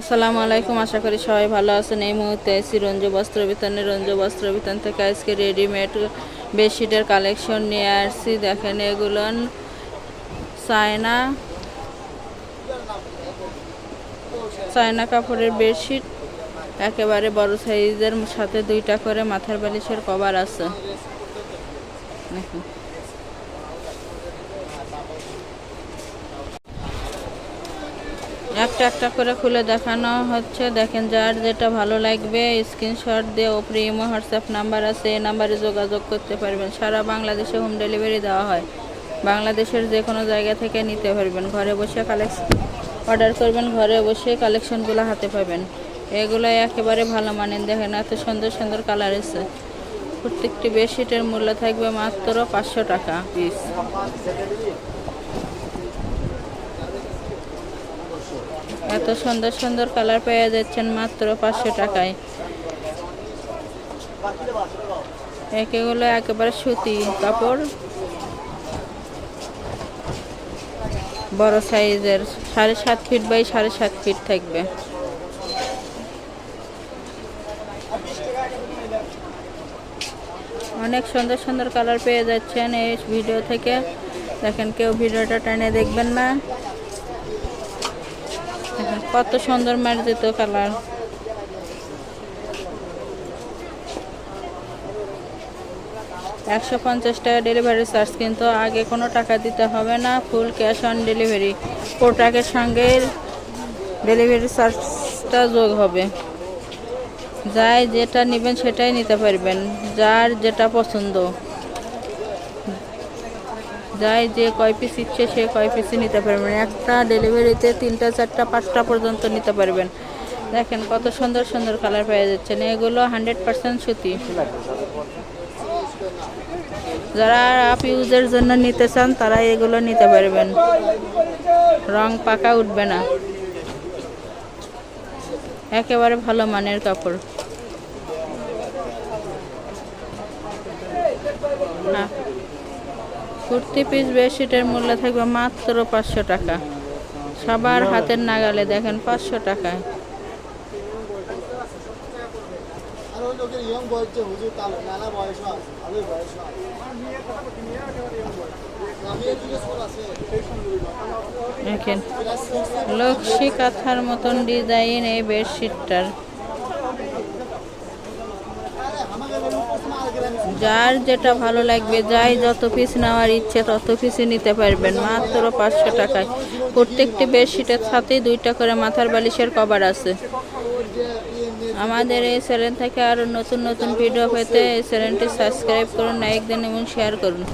আসসালামু আলাইকুম, আশা করি সবাই ভালো আছেন। এই মুহূর্তে এসি রঞ্জু বস্ত্র বিতানে রঞ্জু বস্ত্র বিতান থেকে আজকে রেডিমেড বেডশিটের কালেকশন নিয়ে আসছি। দেখেন এগুলো চায়না চায়না কাপড়ের বেডশিট। একেবারে বড় সাইজের, সাথে দুইটা করে মাথার বালিশের কভার আছে। দেখুন। একটা একটা করে খুলে দেখানো হচ্ছে। দেখেন যার যেটা ভালো লাগবে স্ক্রিনশট দিয়ে ওপরে ইমো, হোয়াটসঅ্যাপ নাম্বার আছে, এই নাম্বারে যোগাযোগ করতে পারবেন। সারা বাংলাদেশে হোম ডেলিভারি দেওয়া হয়। বাংলাদেশের যে কোনো জায়গা থেকে নিতে পারবেন। ঘরে বসে কালেকশন অর্ডার করবেন, ঘরে বসে কালেকশনগুলো হাতে পাবেন। এগুলো একেবারে ভালো মানের। দেখেন এত সুন্দর সুন্দর কালার এসে প্রত্যেকটি বেডশিটের মূল্য থাকবে মাত্র পাঁচশো টাকা পিস এত সুন্দর সুন্দর কালার পেয়ে যাচ্ছেন মাত্র পাঁচশো টাকায়। একেগুলো একেবারে সুতি কাপড়। বড় সাইজের সাড়ে সাত ফিট বাই সাড়ে সাত ফিট থাকবে। অনেক সুন্দর সুন্দর কালার পেয়ে যাচ্ছেন এই ভিডিও থেকে। দেখেন কেউ ভিডিওটা টেনে দেখবেন না। কত সুন্দর মার্জিত কালার। একশো পঞ্চাশ টাকা ডেলিভারি চার্জ কিন্তু আগে কোনো টাকা দিতে হবে না ফুল ক্যাশ অন ডেলিভারি প্রোডাক্টের সঙ্গে ডেলিভারি চার্জটা যোগ হবে। যাই যেটা নেবেন সেটাই নিতে পারবেন, যার যেটা পছন্দ। যাই যে কয় পিস ইচ্ছে সে কয় পিসই নিতে পারবেন। একটা ডেলিভারিতে তিনটা, চারটা, পাঁচটা পর্যন্ত নিতে পারবেন। দেখেন কত সুন্দর সুন্দর কালার পেয়ে যাচ্ছেন এগুলো হান্ড্রেড পার্সেন্ট সুতি। যারা আপ ইউজের জন্য নিতে চান, তারা এগুলো নিতে পারবেন। রং পাকা উঠবে না। একেবারে ভালো মানের কাপড়। কুর্তি পিস বেডশিটের মূল্য থাকবে মাত্র পাঁচশো টাকা। সবার হাতের নাগালে দেখেন পাঁচশো টাকায়। আর ওই মতন ডিজাইন এই যে হুজুর তাল নানা বয়স হয় ভালোই বয়স হয় আমি এর দিকে স্কুল আছে দেখেন লক্ষ্মী কাঁথার মতন ডিজাইন এই বেডশিটটার যার যেটা ভালো লাগবে, যাই যত পিস নেওয়ার ইচ্ছে তত পিসই নিতে পারবেন, মাত্র পাঁচশো টাকায়। প্রত্যেকটি বেডশিটের সাথে দুইটা করে মাথার বালিশের কভার আছে। আমাদের এই চ্যানেল থেকে আরও নতুন নতুন ভিডিও পেতে এই চ্যানেলটি সাবস্ক্রাইব করুন লাইক দিন এবং শেয়ার করুন।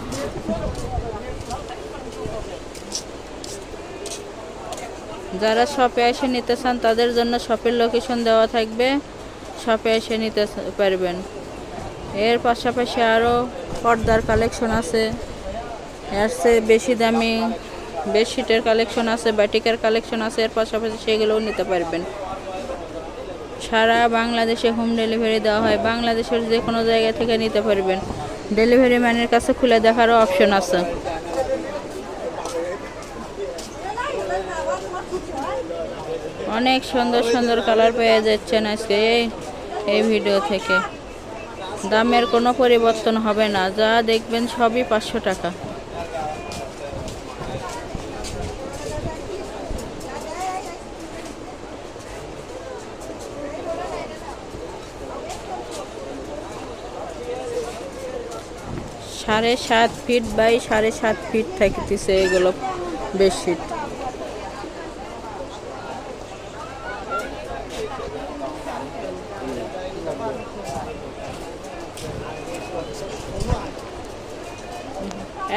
যারা শপে এসে নিতে চান, তাদের জন্য শপের লোকেশন দেওয়া থাকবে। শপে এসে নিতে পারবেন। এর পাশাপাশি আরও পর্দার কালেকশন আছে। এর চেয়ে বেশি দামি বেডশিটের কালেকশন আছে ব্যাটিকের কালেকশন আছে, এর পাশাপাশি সেগুলোও নিতে পারবেন। সারা বাংলাদেশে হোম ডেলিভারি দেওয়া হয়। বাংলাদেশের যে কোনো জায়গা থেকে নিতে পারবেন। ডেলিভারি ম্যানের কাছে খুলে দেখারও অপশন আছে। অনেক সুন্দর সুন্দর কালার পেয়ে যাচ্ছেন আজকে এই এই ভিডিও থেকে। দামের কোনো পরিবর্তন হবে না। যা দেখবেন সবই পাঁচশো টাকা। সাড়ে সাত ফিট বাই সাড়ে সাত ফিট থাকতেছে এগুলো বেডশিট।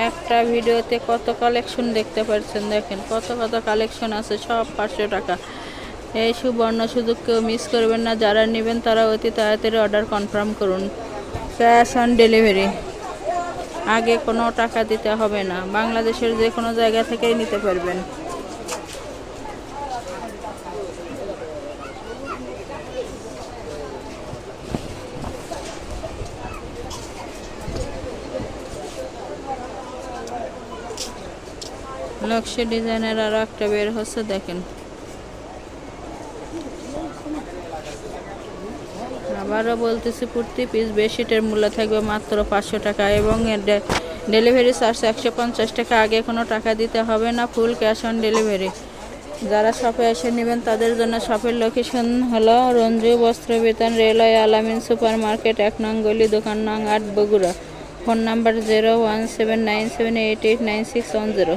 একটা ভিডিওতে কত কালেকশন দেখতে পাচ্ছেন? দেখেন, কত কত কালেকশন আছে, সব পাঁচশো টাকা। এই সুবর্ণ সুযোগ কেউ মিস করবেন না, যারা নেবেন তারা অতি তাড়াতাড়ি অর্ডার কনফার্ম করুন। ক্যাশ অন ডেলিভারি আগে কোনো টাকা দিতে হবে না, বাংলাদেশের যে কোনো জায়গা থেকেই নিতে পারবেন। নকশি ডিজাইনের আরও একটা বের হচ্ছে, দেখেন। আবারও বলতেছি, প্রতি পিস বেডশিটের মূল্য থাকবে মাত্র পাঁচশো টাকা এবং ডেলিভারি চার্জ একশো পঞ্চাশ টাকা। আগে কোনো টাকা দিতে হবে না, ফুল ক্যাশ অন ডেলিভারি। যারা শপে এসে নেবেন, তাদের জন্য শপের লোকেশন হলো রঞ্জু বস্ত্র বেতন রেলওয়ে আলামিন সুপার মার্কেট এক নং গলি, দোকান নং আট, Bogura. Phone number zero one seven nine seven eight eight nine six one zero.